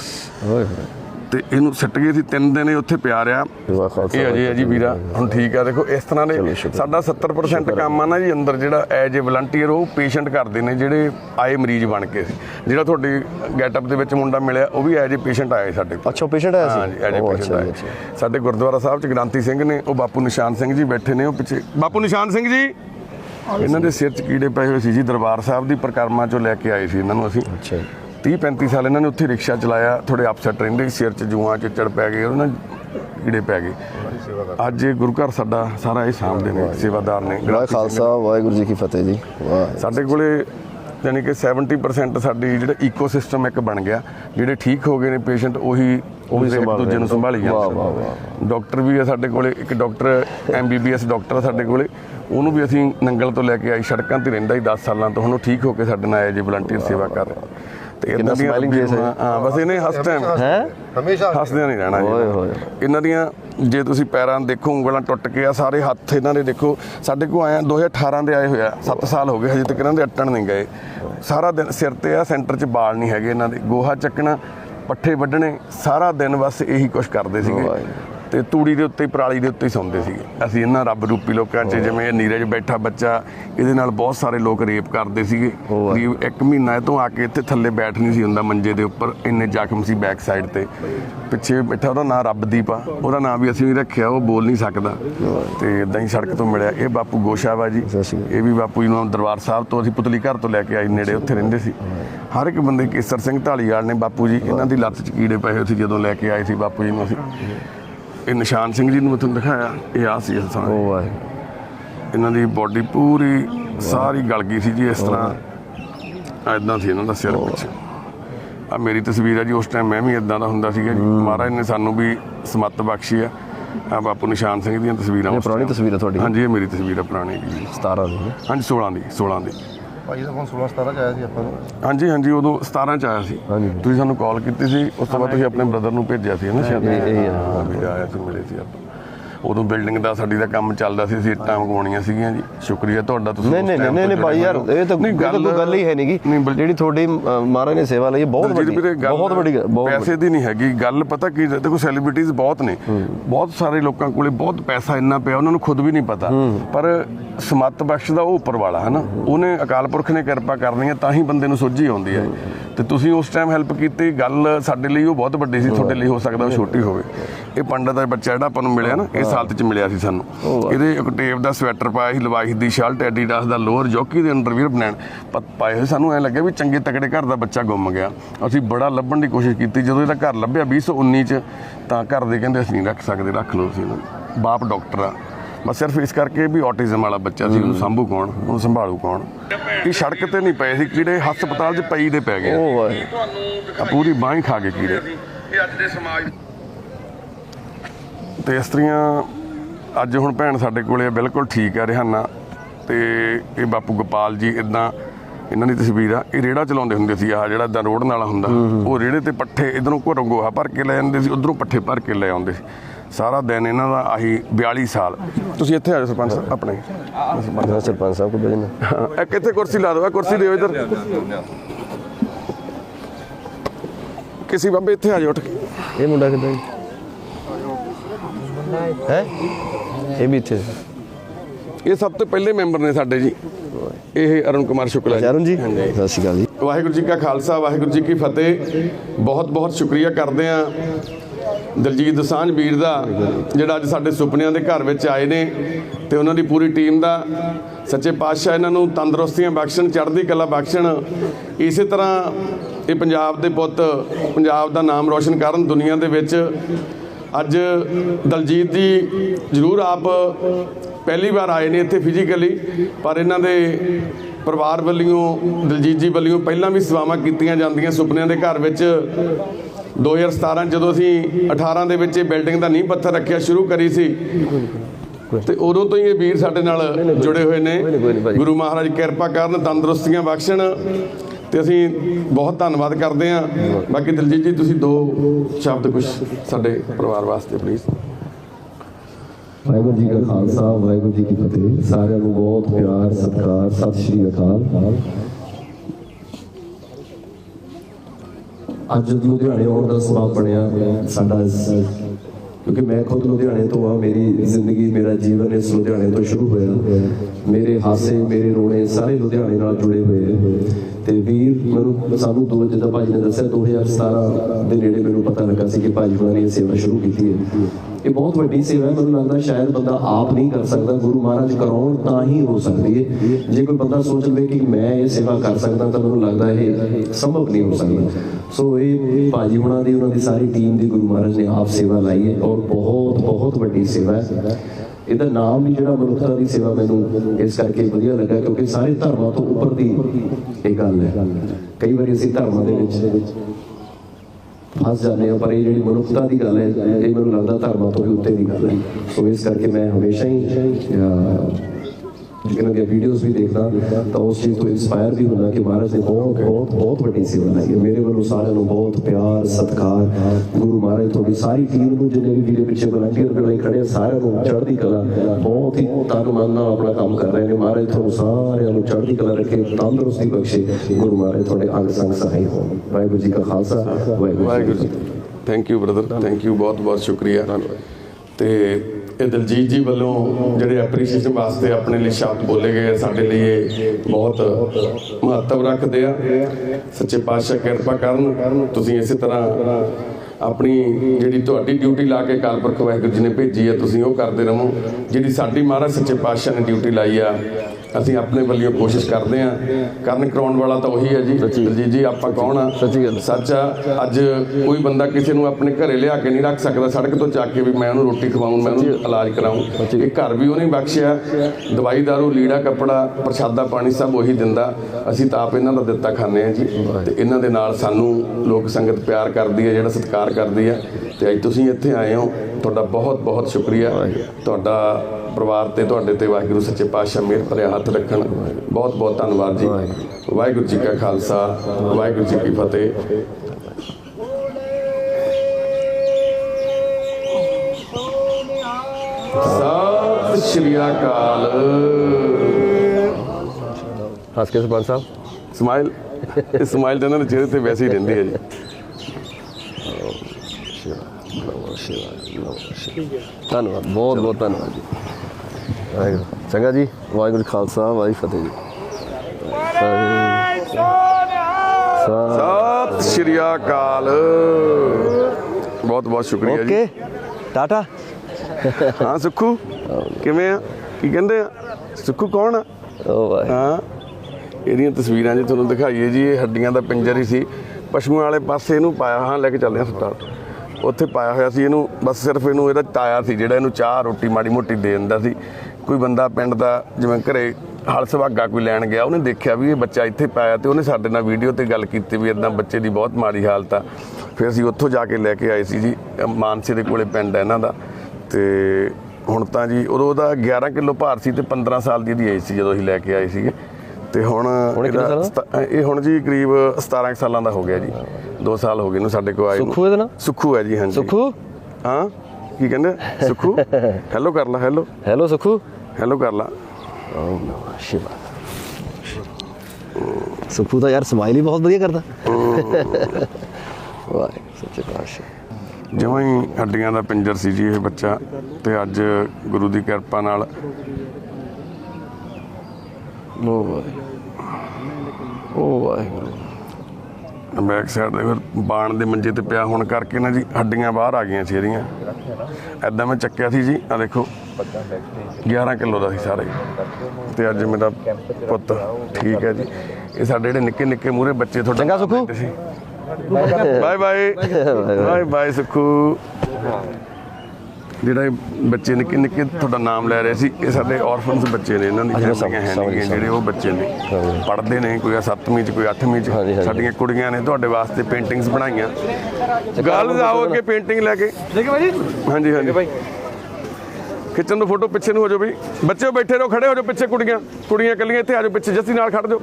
C: ਓਏ ਹੋਏ।
D: ਤੇ ਇਹਨੂੰ ਸਿੱਟ ਗਏ ਸੀ ਤਿੰਨ ਦਿਨ ਇਹ ਉੱਥੇ ਪਿਆ ਰਿਹਾ। ਇਹ ਅਜੇ ਹੈ ਜੀ ਵੀਰਾ ਹੁਣ ਠੀਕ ਆ ਦੇਖੋ ਇਸ ਤਰ੍ਹਾਂ ਦੇ ਸਾਡਾ 70% ਕੰਮ ਆ ਨਾ ਜੀ ਅੰਦਰ ਜਿਹੜਾ ਐਜ ਏ ਵਲੰਟੀਅਰ ਉਹ ਪੇਸ਼ੈਂਟ ਕਰਦੇ ਨੇ ਜਿਹੜੇ ਆਏ ਮਰੀਜ਼ ਬਣ ਕੇ। ਜਿਹੜਾ ਤੁਹਾਡੇ ਗੈਟਅਪ ਦੇ ਵਿੱਚ ਮੁੰਡਾ ਮਿਲਿਆ ਉਹ ਵੀ ਐਜ ਏ ਪੇਸ਼ੈਂਟ ਆਏ ਸਾਡੇ ਕੋਲ।
C: ਅੱਛਾ ਪੇਸ਼ੈਂਟ ਆਇਆ ਸੀ?
D: ਹਾਂ ਜੀ ਐਜ ਏ ਪੇਸ਼ੈਂਟ
C: ਅੱਛਾ।
D: ਸਾਡੇ ਗੁਰਦੁਆਰਾ ਸਾਹਿਬ ਚ ਗ੍ਰਾਂਤੀ ਸਿੰਘ ਨੇ ਉਹ ਬਾਪੂ ਨਿਸ਼ਾਨ ਸਿੰਘ ਜੀ ਬੈਠੇ ਨੇ ਉਹ ਪਿੱਛੇ। ਬਾਪੂ ਨਿਸ਼ਾਨ ਸਿੰਘ ਜੀ? ਇਹਨਾਂ ਦੇ ਸਿਰ 'ਚ ਕੀੜੇ ਪਏ ਹੋਏ ਸੀ ਜੀ ਦਰਬਾਰ ਸਾਹਿਬ ਦੀ ਪ੍ਰਕਰਮਾ ਚੋਂ ਲੈ ਕੇ ਆਏ ਸੀ ਇਹਨਾਂ ਨੂੰ ਅਸੀਂ।
C: ਅੱਛਾ ਜੀ।
D: 30 35 ਸਾਲ ਇਹਨਾਂ ਨੇ ਉੱਥੇ ਰਿਕਸ਼ਾ ਚਲਾਇਆ ਥੋੜੇ ਅਪਸੈਟ ਰਹਿੰਦੇ ਸਿਰ 'ਚ ਜੂਆਂ 'ਚ ਚੜ ਪੈ ਗਏ ਉਹਨਾਂ ਕੀੜੇ ਪੈ ਗਏ। ਅੱਜ ਇਹ ਗੁਰੂ ਘਰ ਸਾਡਾ ਸਾਰਾ ਇਹ ਸਾਹਮਣੇ ਨੇ ਸੇਵਾਦਾਰ ਨੇ।
C: ਖਾਲਸਾ ਵਾਹਿਗੁਰੂ ਜੀ ਕੀ ਫਤਿਹ ਜੀ।
D: ਸਾਡੇ ਕੋਲੇ ਯਾਨੀ ਕਿ 70% ਸਾਡੀ ਜਿਹੜਾ ਈਕੋਸਿਸਟਮ ਇੱਕ ਬਣ ਗਿਆ। ਜਿਹੜੇ ਠੀਕ ਹੋ ਗਏ ਨੇ ਪੇਸ਼ੈਂਟ ਉਹੀ ਉਹੀ
C: ਸੰਭਾਲ
D: ਦੂਜੇ ਨੂੰ ਸੰਭਾਲੀ ਜਾਂਦੇ
C: ਵਾਹ, ਵਾਹ,
D: ਡਾਕਟਰ ਵੀ ਹੈ ਸਾਡੇ ਕੋਲੇ ਇੱਕ ਡਾਕਟਰ ਐਮਬੀਬੀਐਸ ਡਾਕਟਰ ਆ ਸਾਡੇ ਕੋਲੇ ਉਹਨੂੰ ਵੀ ਅਸੀਂ ਨੰਗਲ ਤੋਂ ਲੈ ਕੇ ਆਈ ਸੜਕਾਂ ਤੇ ਰਹਿੰਦਾ ਹੀ 10 ਸਾਲਾਂ ਤੋਂ ਹੁਣ ਉਹ ਠੀਕ ਹੋ ਕੇ ਸਾਡੇ ਨਾਲ ਆਇਆ ਜੀ ਵਲੰਟੀਅਰ ਸੇਵਾ ਕਰ ਰਿਹਾ।
C: ਕਿੰਨਾ smiling face ਹੈ।
D: ਹਾਂ ਬਸ ਇਹਨੇ ਹੱਸ ਟਾਈਮ
C: ਹੈ?
D: ਹੱਸਦਿਆਂ ਨਹੀਂ ਰਹਿਣਾ
C: ਓਏ ਹੋਏ
D: ਇਹਨਾਂ ਦੀਆਂ ਜੇ ਤੁਸੀਂ ਪੈਰਾਂ ਦੇਖੋ ਉਂਗਲਾਂ ਟੁੱਟ ਕੇ ਆ ਸਾਰੇ ਹੱਥ ਇਹਨਾਂ ਦੇ ਦੇਖੋ। ਸਾਡੇ ਕੋਲ ਆਇਆ 2018 ਦੇ ਆਏ ਹੋਇਆ 7 ਸਾਲ ਹੋ ਗਏ ਹਜੇ ਤੱਕ ਇਹਨਾਂ ਦੇ ਅੱਟਣ ਨਹੀਂ ਗਏ। ਸਾਰਾ ਦਿਨ ਸਿਰ ਤੇ ਆ ਸੈਂਟਰ 'ਚ ਬਾਲ ਨਹੀਂ ਹੈਗੇ ਇਹਨਾਂ ਦੇ। ਗੋਹਾ ਚੱਕਣਾ ਪੱਠੇ ਵੱਢਣੇ ਸਾਰਾ ਦਿਨ ਬਸ ਇਹੀ ਕੁਝ ਕਰਦੇ ਸੀਗੇ। ਤੇ ਤੂੜੀ ਦੇ ਉੱਤੇ ਪਰਾਲੀ ਦੇ ਉੱਤੇ ਹੀ ਸੌਂਦੇ ਸੀਗੇ। ਅਸੀਂ ਇਹਨਾਂ ਰੱਬ ਰੂਪੀ ਲੋਕਾਂ 'ਚ ਜਿਵੇਂ ਇਹ ਨੀਰਜ ਬੈਠਾ ਬੱਚਾ ਇਹਦੇ ਨਾਲ ਬਹੁਤ ਸਾਰੇ ਲੋਕ ਰੇਪ ਕਰਦੇ ਸੀਗੇ। ਕਰੀਬ ਇੱਕ ਮਹੀਨਾ ਇਹ ਤੋਂ ਆ ਕੇ ਇੱਥੇ ਥੱਲੇ ਬੈਠ ਨਹੀਂ ਸੀ ਹੁੰਦਾ ਮੰਜੇ ਦੇ ਉੱਪਰ ਇੰਨੇ ਜ਼ਖਮ ਸੀ ਬੈਕ ਸਾਈਡ ਤੇ। ਪਿੱਛੇ ਬੈਠਾ ਉਹਦਾ ਨਾਂ ਰੱਬਦੀਪ ਆ। ਉਹਦਾ ਨਾਂ ਵੀ ਅਸੀਂ ਵੀ ਰੱਖਿਆ ਉਹ ਬੋਲ ਨਹੀਂ ਸਕਦਾ। ਤੇ ਇਦਾਂ ਹੀ ਸੜਕ ਤੋਂ ਮਿਲਿਆ। ਇਹ ਬਾਪੂ ਗੋਸ਼ਾ ਵਾ ਜੀ। ਇਹ ਵੀ ਬਾਪੂ ਜੀ ਨੂੰ ਦਰਬਾਰ ਸਾਹਿਬ ਤੋਂ ਅਸੀਂ ਪੁਤਲੀ ਘਰ ਤੋਂ ਲੈ ਕੇ ਆਏ ਨੇੜੇ ਉੱਥੇ ਰਹਿੰਦੇ ਸੀ। ਹਰ ਇੱਕ ਬੰਦੇ ਕੇਸਰ ਸਿੰਘ ਢਾਲੀਵਾਲ ਨੇ ਬਾਪੂ ਜੀ ਇਹਨਾਂ ਦੀ ਲੱਤ 'ਚ ਕੀੜੇ ਪਏ ਹੋਏ ਸੀ ਜਦੋਂ ਲੈ ਕੇ ਆਏ ਸੀ ਬਾਪੂ ਜੀ ਨੂੰ ਅਸੀਂ। ਇਹ ਨਿਸ਼ਾਨ ਸਿੰਘ ਜੀ ਨੂੰ ਮੈਂ ਤੁਹਾਨੂੰ ਦਿਖਾਇਆ ਇਹ ਆ ਸੀ ਅਸਾਂ
F: ਉਹ ਵਾਹ।
D: ਇਹਨਾਂ ਦੀ ਬਾਡੀ ਪੂਰੀ ਸਾਰੀ ਗਲ ਗਈ ਸੀ ਜੀ ਇਸ ਤਰ੍ਹਾਂ। ਐਦਾਂ ਸੀ ਇਹਨਾਂ ਦਾ ਸਿਰ ਪਿੱਛੇ। ਆ ਮੇਰੀ ਤਸਵੀਰ ਹੈ ਜੀ ਉਸ ਟਾਈਮ ਮੈਂ ਵੀ ਇਦਾਂ ਦਾ ਹੁੰਦਾ ਸੀਗਾ ਜੀ। ਮਹਾਰਾਜ ਨੇ ਸਾਨੂੰ ਵੀ ਸਮੱਤ ਬਖਸ਼ੀ ਆ। ਆ ਬਾਪੂ ਨਿਸ਼ਾਨ ਸਿੰਘ ਦੀਆਂ ਤਸਵੀਰਾਂ
F: ਇਹ ਪੁਰਾਣੀ। ਤਸਵੀਰ ਹੈ ਤੁਹਾਡੀ।
D: ਹਾਂਜੀ ਇਹ ਮੇਰੀ ਤਸਵੀਰ ਹੈ ਪੁਰਾਣੀ ਜੀ।
F: 17 ਦੀ।
D: ਹਾਂਜੀ 16 ਦੀ 16 ਦੀ।
G: ਭਾਈ ਦਾ ਫੋਨ 16 17 ਚ ਆਇਆ ਸੀ ਆਪਾਂ ਨੂੰ
D: ਹਾਂਜੀ ਹਾਂਜੀ ਉਦੋਂ 17 ਚ ਆਇਆ ਸੀ
F: ਹਾਂਜੀ।
D: ਤੁਸੀਂ ਸਾਨੂੰ ਕਾਲ ਕੀਤੀ ਸੀ ਉਸ ਤੋਂ ਬਾਅਦ ਤੁਸੀਂ ਆਪਣੇ ਬ੍ਰਦਰ ਨੂੰ ਭੇਜਿਆ ਸੀ ਨਾ ਸ਼ਾਇਦ
F: ਇਹ- ਇਹ ਆ।
D: ਹਾਂ ਵੀ ਆਇਆ ਸੀ ਮਿਲੇ ਸੀ ਆਪਾਂ ਉਦੋਂ ਬਿਲਡਿੰਗ ਦਾ ਸਾਡੀ ਦਾ ਕੰਮ ਚੱਲਦਾ ਸੀ ਅਸੀਂ ਇੱਟਾਂ ਮਗਵਾਉਣੀਆਂ ਸੀਗੀਆਂ ਜੀ। ਸ਼ੁਕਰੀਆ ਤੁਹਾਡਾ ਤੁਸੀਂ
F: ਨਹੀਂ ਨਹੀਂ ਨਹੀਂ ਭਾਈ ਯਾਰ ਇਹ ਤਾਂ ਕੋਈ ਗੱਲ ਹੀ ਹੈ ਨਹੀਂਗੀ ਜਿਹੜੀ ਤੁਹਾਡੀ ਮਹਾਰਾਜ ਨੇ ਸੇਵਾ ਲਈ ਬਹੁਤ ਵੱਡੀ ਬਹੁਤ ਵੱਡੀ
D: ਪੈਸੇ ਦੀ ਨਹੀਂ ਹੈਗੀ ਗੱਲ ਪਤਾ ਕੀ ਦੇਖੋ ਸੈਲੀਬ੍ਰਿਟੀਜ਼ ਬਹੁਤ ਨੇ। ਬਹੁਤ ਸਾਰੇ ਲੋਕਾਂ ਕੋਲੇ ਬਹੁਤ ਪੈਸਾ ਇੰਨਾ ਪਿਆ ਉਹਨਾਂ ਨੂੰ ਖੁਦ ਵੀ ਨਹੀਂ ਪਤਾ। ਪਰ ਸਮੱਤ ਬਖਸ਼ ਦਾ ਉਹ ਉੱਪਰ ਵਾਲਾ ਹੈ ਨਾ ਉਹਨੇ ਅਕਾਲ ਪੁਰਖ ਨੇ ਕਿਰਪਾ ਕਰਨੀ ਹੈ ਤਾਂ ਹੀ ਬੰਦੇ ਨੂੰ ਸੋਝੀ ਆਉਂਦੀ ਹੈ। ਤੇ ਤੁਸੀਂ ਉਸ ਟਾਈਮ ਹੈਲਪ ਕੀਤੀ ਗੱਲ ਸਾਡੇ ਲਈ ਉਹ ਬਹੁਤ ਵੱਡੀ ਸੀ ਤੁਹਾਡੇ ਲਈ ਹੋ ਸਕਦਾ ਉਹ ਛੋਟੀ ਹੋਵੇ। ਇਹ ਪੰਡਤ ਦਾ ਬੱਚਾ ਜਿਹੜਾ ਆਪਾਂ ਨੂੰ ਮਿਲਿਆ ਨਾ ਇਸ ਹਾਲਤ 'ਚ ਮਿਲਿਆ ਸੀ ਸਾਨੂੰ। ਇਹਦੇ ਓਕਟੇਵ ਦਾ ਸਵੈਟਰ ਪਾਇਆ ਸੀ ਲਵਾਈ ਦੀ ਸ਼ਰਟ ਐਡੀਡਾਸ ਦਾ ਲੋਅਰ ਜੋਕੀ ਦੇ ਅੰਡਰਵੀਅਰ ਬਣਾਣ ਪਾਏ ਹੋਏ ਸਾਨੂੰ ਐ ਲੱਗਿਆ ਵੀ ਚੰਗੇ ਤਕੜੇ ਘਰ ਦਾ ਬੱਚਾ ਗੁੰਮ ਗਿਆ। ਅਸੀਂ ਬੜਾ ਲੱਭਣ ਦੀ ਕੋਸ਼ਿਸ਼ ਕੀਤੀ। ਜਦੋਂ ਇਹਦਾ ਘਰ ਲੱਭਿਆ 2019 ਚ ਤਾਂ ਘਰ ਦੇ ਕਹਿੰਦੇ ਅਸੀਂ ਨਹੀਂ ਰੱਖ ਸਕਦੇ ਰੱਖ ਲਓ ਤੁਸੀਂ ਇਹਨੂੰ। ਬਾਪ ਡਾਕਟਰ ਆ। ਬਸ ਸਿਰਫ ਇਸ ਕਰਕੇ ਵੀ ਆਟਿਜ਼ਮ ਵਾਲਾ ਬੱਚਾ ਸੀ। ਉਹਨੂੰ ਸੰਭੂ ਕੌਣ? ਉਹਨੂੰ ਸੰਭਾਲੂ ਕੌਣ? ਇਹ ਸੜਕ ਤੇ ਨਹੀਂ ਪਏ ਸੀ। ਕੀੜੇ ਹਸਪਤਾਲ 'ਚ ਪਈ ਦੇ ਪੈ ਗਏ
F: ਉਹ ਵਾਹ
D: ਪੂਰੀ ਬਾਂਹ ਖਾ ਕੇ ਕੀੜੇ। ਇਹ ਅੱਜ ਦੇ ਸਮਾਜ ਤੇ ਇਸਤਰੀਆਂ ਅੱਜ ਹੁਣ ਭੈਣ ਸਾਡੇ ਕੋਲੇ ਬਿਲਕੁਲ ਠੀਕ ਆ ਰਿਹਾਨਾ। ਤੇ ਇਹ ਬਾਪੂ ਗੋਪਾਲ ਜੀ ਇਦਾਂ ਇਹਨਾਂ ਦੀ ਤਸਵੀਰ ਆ। ਇਹ ਰੇੜਾ ਚਲਾਉਂਦੇ ਹੁੰਦੇ ਸੀ ਆ ਜਿਹੜਾ ਇਦਾਂ ਰੋਡ ਨਾਲਾ ਹੁੰਦਾ। ਉਹ ਰੇੜੇ ਤੇ ਪੱਠੇ ਇਧਰੋਂ ਘਰੋਂ ਗੋਹਾ ਭਰ ਕੇ ਲੈ ਜਾਂਦੇ ਸੀ ਉਧਰੋਂ ਪੱਠੇ ਭਰ ਕੇ ਲੈ ਆਉਂਦੇ ਸੀ। ਸਾਰਾ ਦਿਨ ਇਹਨਾਂ ਦਾ ਆਹੀ 42 ਸਾਲ। ਤੁਸੀਂ ਇੱਥੇ ਆ ਜਾਓ ਸਰਪੰਚ ਆਪਣੇ।
F: ਸਰਪੰਚ ਸਾਹਿਬ ਕੋਲ ਬੈਠਣਾ
D: ਹਾਂ, ਇਹ ਕਿੱਥੇ ਕੁਰਸੀ ਲਾ ਦਿਓ ਕੁਰਸੀ ਦਿਓ ਇੱਧਰ। ਕਿਸੇ ਬਾਬੇ ਇੱਥੇ ਆ ਜਾਓ ਉੱਠ ਕੇ।
F: ਇਹ ਮੁੰਡਾ ਕਿੱਦਾਂ ਜੀ? ਹੈ? ਇਹ ਵੀ ਇੱਥੇ।
D: ਇਹ ਸਭ ਤੋਂ ਪਹਿਲੇ ਮੈਂਬਰ ਨੇ ਸਾਡੇ ਜੀ। ਇਹ ਅਰੁਣ ਕੁਮਾਰ ਸ਼ੁਕਲਾ ਜੀ।
F: ਅਰੁਣ ਜੀ ਸਤਿ ਸ਼੍ਰੀ ਅਕਾਲ ਜੀ।
D: ਵਾਹਿਗੁਰੂ ਜੀ ਕਾ ਖਾਲਸਾ ਵਾਹਿਗੁਰੂ ਜੀ ਕੀ ਫਤਿਹ। ਬਹੁਤ ਬਹੁਤ ਸ਼ੁਕਰੀਆ ਕਰਦੇ ਆ ਦਲਜੀਤ ਦਸਾਂਝ ਵੀਰ ਦਾ ਜਿਹੜਾ ਅੱਜ ਸਾਡੇ ਸੁਪਨਿਆਂ ਦੇ ਘਰ ਵਿੱਚ ਆਏ ਨੇ ਤੇ ਉਹਨਾਂ ਦੀ ਪੂਰੀ ਟੀਮ ਦਾ। ਸੱਚੇ ਪਾਤਸ਼ਾਹ ਇਹਨਾਂ ਨੂੰ ਤੰਦਰੁਸਤੀਆਂ ਬਖਸ਼ਣ ਚੜ੍ਹਦੀ ਕਲਾ ਬਖਸ਼ਣ। ਇਸੇ ਤਰ੍ਹਾਂ ਇਹ ਪੰਜਾਬ ਦੇ ਪੁੱਤ ਪੰਜਾਬ ਦਾ ਨਾਮ ਰੋਸ਼ਨ ਕਰਨ ਦੁਨੀਆ ਦੇ ਵਿੱਚ ਅੱਜ ਦਲਜੀਤ ਜੀ ਜ਼ਰੂਰ ਆਪ ਪਹਿਲੀ ਵਾਰ ਆਏ ਨੇ ਇੱਥੇ ਫਿਜ਼ੀਕਲੀ ਪਰ ਇਹਨਾਂ ਦੇ ਪਰਿਵਾਰ ਵੱਲੋਂ ਦਲਜੀਤ ਜੀ ਵੱਲੋਂ ਪਹਿਲਾਂ ਵੀ ਸੇਵਾਵਾਂ ਕੀਤੀਆਂ ਜਾਂਦੀਆਂ ਸੁਪਨਿਆਂ ਦੇ ਘਰ ਵਿੱਚ। 2017 ਜਦੋਂ ਅਸੀਂ 18 ਦੇ ਵਿੱਚ ਇਹ ਬਿਲਡਿੰਗ ਦਾ ਨੀਂਹ ਪੱਥਰ ਰੱਖਿਆ ਸ਼ੁਰੂ ਕਰੀ ਸੀ। ਤੇ ਉਦੋਂ ਤੋਂ ਹੀ ਇਹ ਵੀਰ ਸਾਡੇ ਨਾਲ ਜੁੜੇ ਹੋਏ ਨੇ। ਗੁਰੂ ਮਹਾਰਾਜ ਕਿਰਪਾ ਕਰਨ ਤੰਦਰੁਸਤੀਆਂ ਬਖਸ਼ਣ। ਤੇ ਅਸੀਂ ਬਹੁਤ ਧੰਨਵਾਦ ਕਰਦੇ ਹਾਂ। ਬਾਕੀ ਦਿਲਜੀਤ ਜੀ, ਤੁਸੀਂ ਦੋ ਸ਼ਬਦ ਕੁਝ ਸਾਡੇ ਪਰਿਵਾਰ ਵਾਸਤੇ ਪਲੀਜ਼
C: ਵਾਹਿਗੁਰੂ ਜੀ ਕਾ ਖਾਲਸਾ, ਵਾਹਿਗੁਰੂ ਜੀ ਕੀ ਫਤਿਹ। ਸਾਰਿਆਂ ਨੂੰ ਬਹੁਤ ਪਿਆਰ, ਸਤਿਕਾਰ, ਸਤਿ ਸ਼੍ਰੀ ਅਕਾਲ। ਅੱਜ ਲੁਧਿਆਣੇ ਆਉਣ ਦਾ ਸਬਬ ਬਣਿਆ ਸਾਡਾ ਕਿਉਂਕਿ ਮੈਂ ਖੁਦ ਲੁਧਿਆਣੇ ਤੋਂ ਆ ਮੇਰੀ ਜ਼ਿੰਦਗੀ, ਮੇਰਾ ਜੀਵਨ ਇਸ ਲੁਧਿਆਣੇ ਤੋਂ ਸ਼ੁਰੂ ਹੋਇਆ। ਮੇਰੇ ਹਾਸੇ, ਮੇਰੇ ਰੋਣੇ ਸਾਰੇ ਲੁਧਿਆਣੇ ਨਾਲ ਜੁੜੇ ਹੋਏ ਤੇ ਵੀਰ ਮੈਨੂੰ ਸਾਨੂੰ ਦੋ ਜਿੱਦਾਂ ਭਾਜੀ ਨੇ ਦੱਸਿਆ 2017 ਦੇ ਨੇੜੇ ਮੈਨੂੰ ਪਤਾ ਲੱਗਾ ਸੀ ਕਿ ਭਾਜੀ ਹੋਰਾਂ ਨੇ ਸੇਵਾ ਸ਼ੁਰੂ ਕੀਤੀ ਹੈ। ਇਹ ਬਹੁਤ ਵੱਡੀ ਸੇਵਾ ਹੈ, ਮੈਨੂੰ ਲੱਗਦਾ ਸ਼ਾਇਦ ਬੰਦਾ ਆਪ ਨਹੀਂ ਕਰ ਸਕਦਾ, ਗੁਰੂ ਮਹਾਰਾਜ ਕਰਾਉਣ ਤਾਂ ਹੀ ਹੋ ਸਕਦੀ ਹੈ। ਜੇ ਕੋਈ ਬੰਦਾ ਸੋਚ ਲਵੇ ਕਿ ਮੈਂ ਇਹ ਸੇਵਾ ਕਰ ਸਕਦਾ, ਤਾਂ ਮੈਨੂੰ ਲੱਗਦਾ ਇਹ ਸੰਭਵ ਨਹੀਂ ਹੋ ਸਕਦਾ। ਸੋ ਇਹ ਭਾਜੀ ਹੁਣਾਂ ਦੀ, ਉਹਨਾਂ ਦੀ ਸਾਰੀ ਟੀਮ ਦੀ ਗੁਰੂ ਮਹਾਰਾਜ ਨੇ ਆਪ ਸੇਵਾ ਲਾਈ ਹੈ ਔਰ ਬਹੁਤ ਬਹੁਤ ਵੱਡੀ ਸੇਵਾ ਹੈ। ਇਹਦਾ ਨਾਮ ਵੀ ਜਿਹੜਾ ਮਨੁੱਖਤਾ ਦੀ ਸੇਵਾ ਮੈਨੂੰ ਇਸ ਕਰਕੇ ਵਧੀਆ ਲੱਗਾ ਕਿਉਂਕਿ ਸਾਰੇ ਧਰਮਾਂ ਤੋਂ ਉੱਪਰ ਦੀ ਇਹ ਗੱਲ ਹੈ। ਕਈ ਵਾਰੀ ਅਸੀਂ ਧਰਮਾਂ ਦੇ ਵਿੱਚ ਫਸ ਜਾਂਦੇ ਆ ਪਰ ਇਹ ਜਿਹੜੀ ਮਨੁੱਖਤਾ ਦੀ ਗੱਲ ਹੈ, ਇਹ ਮੈਨੂੰ ਲੱਗਦਾ ਧਰਮਾਂ ਤੋਂ ਵੀ ਉੱਤੇ ਦੀ ਗੱਲ ਹੈ। ਸੋ ਇਸ ਕਰਕੇ ਮੈਂ ਹਮੇਸ਼ਾ ਹੀ ਜਿਵੇਂ ਕਿ ਵੀਡੀਓਜ਼ ਵੀ ਦੇਖਦਾ ਤਾਂ ਉਸ ਚੀਜ਼ ਤੋਂ ਇਨਸਪਾਇਰ ਵੀ ਹੁੰਦਾ ਕਿ ਮਹਾਰਾਜ ਨੇ ਬਹੁਤ ਬਹੁਤ ਬਹੁਤ ਵੱਡੀ ਸੇਵਾ ਲਾਈ ਹੈ। ਮੇਰੇ ਵੱਲੋਂ ਸਾਰਿਆਂ ਨੂੰ ਬਹੁਤ ਪਿਆਰ ਸਤਿਕਾਰ। ਗੁਰੂ ਮਹਾਰਾਜ ਤੁਹਾਡੀ ਸਾਰੀ ਟੀਮ ਨੂੰ ਜਿੰਨੇ ਵੀ ਵੀਰੇ ਪਿੱਛੇ ਵਲੰਟੀਅਰ ਬਣੇ ਖੜੇ ਸਾਰਿਆਂ ਨੂੰ ਚੜ੍ਹਦੀ ਕਲਾ ਬਹੁਤ ਹੀ ਤਨ ਮਨ ਨਾਲ ਆਪਣਾ ਕੰਮ ਕਰ ਰਹੇ ਨੇ। ਮਹਾਰਾਜ ਤੁਹਾਨੂੰ ਸਾਰਿਆਂ ਨੂੰ ਚੜ੍ਹਦੀ ਕਲਾ ਰੱਖੇ ਤੰਦਰੁਸਤੀ ਬਖਸ਼ੇ। ਗੁਰੂ ਮਹਾਰਾਜ ਤੁਹਾਡੇ ਅੰਗ ਸੰਗ ਸਹਾਈ ਹੋਣ। ਵਾਹਿਗੁਰੂ ਜੀ ਕਾ Khalsa ji
D: Waheguru ji thank you brother thank you ਬਹੁਤ ਬਹੁਤ ਸ਼ੁਕਰੀਆ। ਤੇ ਇਹ ਦਲਜੀਤ ਜੀ ਵੱਲੋਂ ਜਿਹੜੇ ਐਪਰੀਸ਼ੀਏਸ਼ਨ ਵਾਸਤੇ ਆਪਣੇ ਲਈ ਸ਼ਬਦ ਬੋਲੇ ਗਏ ਆ, ਸਾਡੇ ਲਈ ਇਹ ਬਹੁਤ ਮਹੱਤਵ ਰੱਖਦੇ ਆ। ਸੱਚੇ ਪਾਤਸ਼ਾਹ ਕਿਰਪਾ ਕਰਨ ਤੁਸੀਂ ਇਸੇ ਤਰ੍ਹਾਂ ਆਪਣੀ ਜਿਹੜੀ ਤੁਹਾਡੀ ਡਿਊਟੀ ਲਾ ਕੇ ਕਾਲ ਪੁਰਖ ਵਾਹਿਗੁਰੂ ਜੀ ਨੇ ਭੇਜੀ ਆ ਤੁਸੀਂ ਉਹ ਕਰਦੇ ਰਹੋ। ਜਿਹੜੀ ਸਾਡੀ ਮਹਾਰਾਜ ਸੱਚੇ ਪਾਤਸ਼ਾਹ ਨੇ ਡਿਊਟੀ ਲਾਈ ਆ ਅਸੀਂ ਆਪਣੇ ਵੱਲੋਂ ਕੋਸ਼ਿਸ਼ ਕਰਦੇ ਆ ਕਰਨ ਕਰਾਉਣ ਵਾਲਾ ਤਾਂ ਉਹੀ ਹੈ ਜੀ। ਦਲਜੀਤ ਜੀ ਆਪਾਂ ਕੌਣ ਆ?
C: ਸੱਚੀ ਗੱਲ।
D: ਸੱਚ ਆ ਅੱਜ ਕੋਈ ਬੰਦਾ ਕਿਸੇ ਨੂੰ ਆਪਣੇ ਘਰੇ ਲਿਆ ਕੇ ਨਹੀਂ ਰੱਖ ਸਕਦਾ ਸੜਕ ਤੋਂ ਚੱਕ ਕੇ ਵੀ ਮੈਂ ਉਹਨੂੰ ਰੋਟੀ ਖਵਾਉਂ ਮੈਂ ਉਹਨੂੰ ਇਲਾਜ ਕਰਾਉਂ ਇਹ ਘਰ ਵੀ ਉਹਨੇ ਬਖਸ਼ਿਆ। ਦਵਾਈ ਦਾਰੂ ਲੀੜਾ ਕੱਪੜਾ ਪ੍ਰਸ਼ਾਦਾ ਪਾਣੀ ਸਭ ਉਹੀ ਦਿੰਦਾ। ਅਸੀਂ ਤਾਂ ਆਪ ਇਹਨਾਂ ਦਾ ਦਿੱਤਾ ਖਾਂਦੇ ਆ ਜੀ। ਤੇ ਇਹਨਾਂ ਦੇ ਨਾਲ ਸਾਨੂੰ ਲੋਕ ਸੰਗਤ ਪਿਆਰ ਕਰਦੀ ਹੈ ਜਿਹੜਾ ਸਤਿਕਾਰ ਕਰਦੀ ਹੈ। ਤੇ ਅੱਜ ਤੁਸੀਂ ਇੱਥੇ ਆਏ ਹੋ। ਤੁਹਾਡਾ ਬਹੁਤ ਬਹੁਤ ਸ਼ੁਕਰੀਆ। ਤੁਹਾਡਾ ਪਰਿਵਾਰ ਤੇ ਤੁਹਾਡੇ ਤੇ ਵਾਹਿਗੁਰੂ ਸੱਚੇ ਪਾਤਸ਼ਾਹ ਮਿਹਰ ਭਰਿਆ ਹੱਥ ਰੱਖਣ। ਬਹੁਤ ਬਹੁਤ ਧੰਨਵਾਦ ਜੀ। ਵਾਹਿਗੁਰੂ ਜੀ ਕਾ ਖਾਲਸਾ ਵਾਹਿਗੁਰੂ ਜੀ ਕੀ ਫਤਿਹ। ਸਤਿ ਸ਼੍ਰੀ ਅਕਾਲ।
C: ਹੱਸ ਕੇ ਸਰਪੰਚ ਸਾਹਿਬ।
D: ਸਮਾਈਲ ਇਹ ਸਮਾਈਲ ਤਾਂ ਇਹਨਾਂ ਦੇ ਚਿਹਰੇ ਤੇ ਵੈਸੇ ਹੀ ਰਹਿੰਦੀ ਹੈ ਜੀ।
C: ਧੰਨਵਾਦ ਬਹੁਤ ਬਹੁਤ ਧੰਨਵਾਦ ਜੀ। ਵਾਹਿਗੁਰੂ। ਚੰਗਾ ਜੀ ਵਾਹਿਗੁਰੂ ਖਾਲਸਾ ਵਾਹਿਗੁਰੂ ਫਤਿਹ ਜੀ।
D: ਸਤਿ ਸ਼੍ਰੀ ਅਕਾਲ। ਬਹੁਤ ਬਹੁਤ ਸ਼ੁਕਰੀਆ ਜੀ।
C: ਓਕੇ ਟਾਟਾ।
D: ਹਾਂ ਸੁੱਖੂ ਕਿਵੇਂ ਆ? ਕੀ ਕਹਿੰਦੇ ਆ? ਸੁੱਖੂ ਕੌਣ ਆ?
C: ਓ ਵਾਹਿ।
D: ਹਾਂ ਇਹਦੀਆਂ ਤਸਵੀਰਾਂ ਜੀ ਤੁਹਾਨੂੰ ਦਿਖਾਈਏ ਜੀ ਇਹ ਹੱਡੀਆਂ ਦਾ ਪਿੰਜਰ ਹੀ ਸੀ। ਪਸ਼ੂਆਂ ਵਾਲੇ ਪਾਸੇ ਇਹਨੂੰ ਪਾਇਆ ਹਾਂ ਲੈ ਕੇ ਚੱਲਦੇ ਹਾਂ ਸਟਾਰਟ। ਉੱਥੇ ਪਾਇਆ ਹੋਇਆ ਸੀ ਇਹਨੂੰ ਬਸ ਸਿਰਫ ਇਹਨੂੰ ਇਹਦਾ ਤਾਇਆ ਸੀ ਜਿਹੜਾ ਇਹਨੂੰ ਚਾਹ ਰੋਟੀ ਮਾੜੀ ਮੋਟੀ ਦੇ ਦਿੰਦਾ ਸੀ। ਕੋਈ ਬੰਦਾ ਪਿੰਡ ਦਾ ਜਿਵੇਂ ਘਰੇ ਹਲ ਸੁਭਾਗਾ ਕੋਈ ਲੈਣ ਗਿਆ ਉਹਨੇ ਦੇਖਿਆ ਵੀ ਇਹ ਬੱਚਾ ਇੱਥੇ ਪਾਇਆ ਤੇ ਉਹਨੇ ਸਾਡੇ ਨਾਲ ਵੀਡੀਓ ਤੇ ਗੱਲ ਕੀਤੀ ਵੀ ਇਦਾਂ ਬੱਚੇ ਦੀ ਬਹੁਤ ਮਾੜੀ ਹਾਲਤ ਆ। ਫਿਰ ਅਸੀਂ ਉੱਥੋਂ ਜਾ ਕੇ ਲੈ ਕੇ ਆਏ ਸੀ ਜੀ ਮਾਨਸੇ ਦੇ ਕੋਲੇ ਪਿੰਡ ਹੈ ਇਹਨਾਂ ਦਾ। ਤੇ ਹੁਣ ਤਾਂ ਜੀ ਉਦੋਂ ਉਹਦਾ 11 ਕਿਲੋ ਭਾਰ ਸੀ ਤੇ 15 ਸਾਲ ਦੀ ਇਹਦੀ ਏਜ ਸੀ ਜਦੋਂ ਅਸੀਂ ਲੈ ਕੇ ਆਏ ਸੀਗੇ। ਤੇ ਹੁਣ
C: ਇਹ
D: ਹੁਣ ਜੀ ਕਰੀਬ 17 ਕੁ ਸਾਲਾਂ ਦਾ ਹੋ ਗਿਆ ਜੀ। 2 ਸਾਲ ਹੋ ਗਏ ਇਹਨੂੰ ਸਾਡੇ ਕੋਲ ਆਏ ਨੂੰ।
C: ਸੁੱਖੂ ਇਹਦਾ ਨਾਂ?
D: ਸੁੱਖੂ ਹੈ ਜੀ ਹਾਂਜੀ।
C: ਸੁੱਖੂ?
D: ਹਾਂ? ਕੀ ਕਹਿੰਦੇ? ਸੁੱਖੂ? ਹੈਲੋ ਕਰ ਲਾ ਹੈਲੋ
C: ਹੈਲੋ ਸੁੱਖੂ?
D: ਹੈਲੋ ਕਰ ਲਾ।
C: ਓਮ ਨਮः ਸ਼ਿਵਾय ਸੁੱਖੂ ਤਾਂ ਯਾਰ ਸਮਾਈਲ ਹੀ ਬਹੁਤ ਵਧੀਆ ਕਰਦਾ। ਵਾਹਿਗੁਰੂ ਸੱਚੇ ਪਾਤਸ਼ਾਹ।
D: ਜਿਵੇਂ ਹੀ ਹੱਡੀਆਂ ਦਾ ਪਿੰਜਰ ਸੀ ਜੀ ਇਹ ਬੱਚਾ ਤੇ ਅੱਜ ਗੁਰੂ ਦੀ ਕਿਰਪਾ ਨਾਲ
C: ਓ ਵਾਹਿਗੁਰੂ। ਓ ਵਾਹਿਗੁਰੂ।
D: ਬੈਕ ਸਾਈਡ ਦੇ ਫਿਰ ਬਾਣ ਦੇ ਮੰਜੇ ਤੇ ਪਿਆ ਹੋਣ ਕਰਕੇ ਨਾ ਜੀ ਹੱਡੀਆਂ ਬਾਹਰ ਆ ਗਈਆਂ ਸੀ ਇਹਦੀਆਂ। ਐਦਾਂ ਮੈਂ ਚੱਕਿਆ ਸੀ ਜੀ ਆ ਦੇਖੋ 11 ਕਿਲੋ ਦਾ ਸੀ ਸਾਰੇ। ਤੇ ਅੱਜ ਮੇਰਾ ਪੁੱਤ ਠੀਕ ਹੈ ਜੀ। ਇਹ ਸਾਡੇ ਜਿਹੜੇ ਨਿੱਕੇ ਨਿੱਕੇ ਮੂਰੇ ਬੱਚੇ ਤੁਹਾਡੇ
C: ਚੰਗਾ Sukhu.
D: Bye bye. Bye bye Sukhu. ਜਿਹੜਾ ਇਹ ਬੱਚੇ ਨਿੱਕੇ ਨਿੱਕੇ ਤੁਹਾਡਾ ਨਾਮ ਲੈ ਰਹੇ ਸੀ ਇਹ ਸਾਡੇ ਔਰਫਨਸ ਬੱਚੇ ਨੇ ਇਹਨਾਂ ਦੀ
C: ਅੱਛਾ,
D: ਫੈਮਲੀਆਂ ਹੈ
C: ਸਮਝ-
D: ਨਹੀਂ ਜਿਹੜੇ ਉਹ ਬੱਚੇ ਨੇ।
C: ਹਾਂਜੀ।
D: ਪੜ੍ਹਦੇ ਨੇ ਕੋਈ 7ਵੀਂ ਚ ਕੋਈ 8ਵੀਂ ਚ।
C: ਹਾਂਜੀ।
D: ਸਾਡੀਆਂ ਕੁੜੀਆਂ ਨੇ ਤੁਹਾਡੇ ਵਾਸਤੇ ਪੇਂਟਿੰਗਸ ਬਣਾਈਆਂ। ਗੱਲ ਆਓ ਅੱਗੇ ਪੇਂਟਿੰਗ ਲੈ ਕੇ।
B: ਹੈ ਭਾਜੀ
D: ਹਾਂਜੀ ਹਾਂਜੀ।
B: ਭਾਈ।
D: ਖਿੱਚਣ ਨੂੰ ਫੋਟੋ ਪਿੱਛੇ ਨੂੰ ਹੋ ਜਾਓ ਵੀ। ਬੱਚੇ ਬੈਠੇ ਰਹੋ ਖੜੇ ਹੋ ਜਾਓ ਪਿੱਛੇ ਕੁੜੀਆਂ। ਕੁੜੀਆਂ ਕੱਲੀਆਂ ਇੱਥੇ ਆ ਜਾਓ ਪਿੱਛੇ ਜੱਸੀ ਨਾਲ ਖੜ ਜਾਓ।